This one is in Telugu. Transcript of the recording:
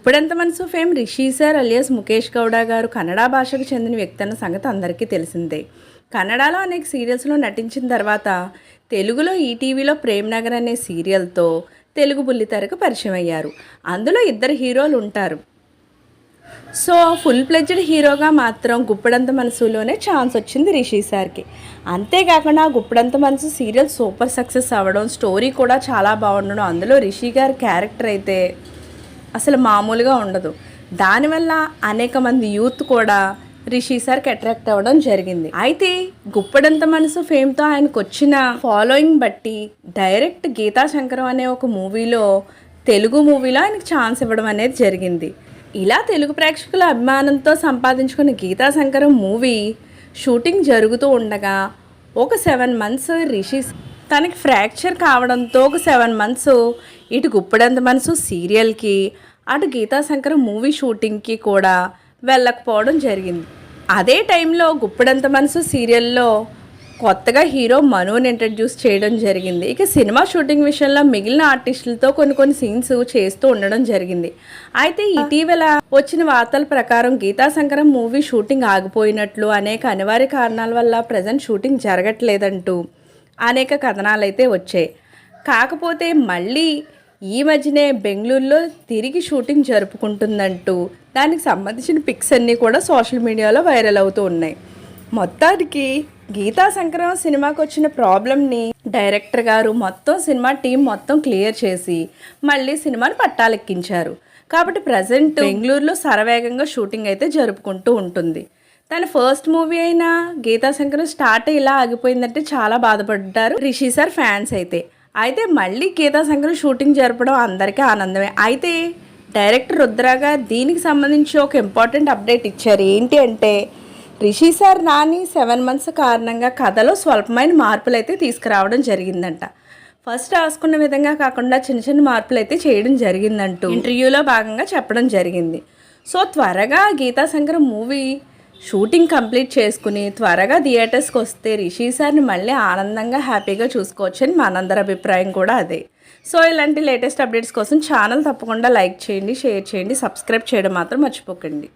Guppedantha Manasu fame Rishi sir alias Mukesh Gowda garu Kannada భాషకు చెందిన వ్యక్తి అన్న సంగతి అందరికీ తెలిసిందే. కన్నడలో అనేక సీరియల్స్లో నటించిన తర్వాత తెలుగులో ఈటీవీలో ప్రేమ్ నగర్ అనే సీరియల్తో తెలుగు బుల్లితెరకు పరిచయం అయ్యారు అందులో ఇద్దరు హీరోలు ఉంటారు. సో ఫుల్ ప్లెజ్డ్ హీరోగా మాత్రం గుప్పడంత మనసులోనే ఛాన్స్ వచ్చింది రిషి సార్కి. అంతేకాకుండా Guppedantha Manasu serial super success అవ్వడం స్టోరీ కూడా చాలా బాగుండడం అందులో రిషి గారి క్యారెక్టర్ అయితే అసలు మామూలుగా ఉండదు. దానివల్ల అనేక మంది యూత్ కూడా రిషి సార్కి అట్రాక్ట్ అవ్వడం జరిగింది. అయితే గుప్పడంత మనసు ఫేమ్తో ఆయనకు వచ్చిన ఫాలోయింగ్ బట్టి డైరెక్ట్ గీతా శంకరం అనే ఒక మూవీలో తెలుగు మూవీలో ఆయనకు ఛాన్స్ ఇవ్వడం అనేది జరిగింది. ఇలా తెలుగు ప్రేక్షకుల అభిమానంతో సంపాదించుకున్న గీతా శంకరం మూవీ షూటింగ్ జరుగుతూ ఉండగా ఒక సెవెన్ మంత్స్ రిషి తనకి ఫ్రాక్చర్ కావడంతో ఒక సెవెన్ మంత్స్ ఇటు గుప్పడంత మనసు సీరియల్కి అటు గీతా శంకరం మూవీ షూటింగ్కి కూడా వెళ్ళకపోవడం జరిగింది. అదే టైంలో గుప్పడంత మనసు సీరియల్లో కొత్తగా హీరో మనుని ఇంట్రడ్యూస్ చేయడం జరిగింది. ఇక సినిమా షూటింగ్ విషయంలో మిగిలిన ఆర్టిస్టులతో కొన్ని కొన్ని సీన్స్ చేస్తూ ఉండడం జరిగింది. అయితే ఇటీవల వచ్చిన వార్తల ప్రకారం గీతా శంకరం మూవీ షూటింగ్ ఆగిపోయినట్లు అనేక అనివార్య కారణాల వల్ల ప్రజెంట్ షూటింగ్ జరగట్లేదంటూ అనేక కథనాలు అయితే వచ్చాయి. కాకపోతే మళ్ళీ ఈ మధ్యనే బెంగళూరులో తిరిగి షూటింగ్ జరుపుకుంటుందంటూ దానికి సంబంధించిన పిక్స్ అన్నీ కూడా సోషల్ మీడియాలో వైరల్ అవుతూ ఉన్నాయి. మొత్తానికి గీతా శంకరం సినిమాకి వచ్చిన ప్రాబ్లమ్ని డైరెక్టర్ గారు మొత్తం సినిమా టీం మొత్తం క్లియర్ చేసి మళ్ళీ సినిమాని పట్టాలెక్కించారు. కాబట్టి ప్రజెంట్ బెంగళూరులో శరవేగంగా షూటింగ్ అయితే జరుపుకుంటూ ఉంటుంది. తన ఫస్ట్ మూవీ అయినా గీతా శంకరం స్టార్ట్ ఇలా ఆగిపోయిందంటే చాలా బాధపడ్డారు రిషి సార్ ఫ్యాన్స్ అయితే. అయితే మళ్ళీ గీతా శంకరం షూటింగ్ జరపడం అందరికీ ఆనందమే. అయితే డైరెక్టర్ రుద్రాగా దీనికి సంబంధించి ఒక ఇంపార్టెంట్ అప్డేట్ ఇచ్చారు. ఏంటి అంటే Rishi sir Nani seven months కారణంగా కథలో స్వల్పమైన మార్పులు అయితే తీసుకురావడం జరిగిందంట. ఫస్ట్ రాసుకున్న విధంగా కాకుండా చిన్న చిన్న మార్పులు అయితే చేయడం జరిగిందంటూ ఇంటర్వ్యూలో భాగంగా చెప్పడం జరిగింది. సో త్వరగా Geetha Shankar movie shooting complete చేసుకుని త్వరగా థియేటర్స్కి వస్తే రిషి సార్ని మళ్ళీ ఆనందంగా హ్యాపీగా చూసుకోవచ్చని మనందరి అభిప్రాయం కూడా అదే. సో ఇలాంటి లేటెస్ట్ అప్డేట్స్ కోసం ఛానల్ తప్పకుండా లైక్ చేయండి షేర్ చేయండి సబ్స్క్రైబ్ చేయడం మాత్రం మర్చిపోకండి.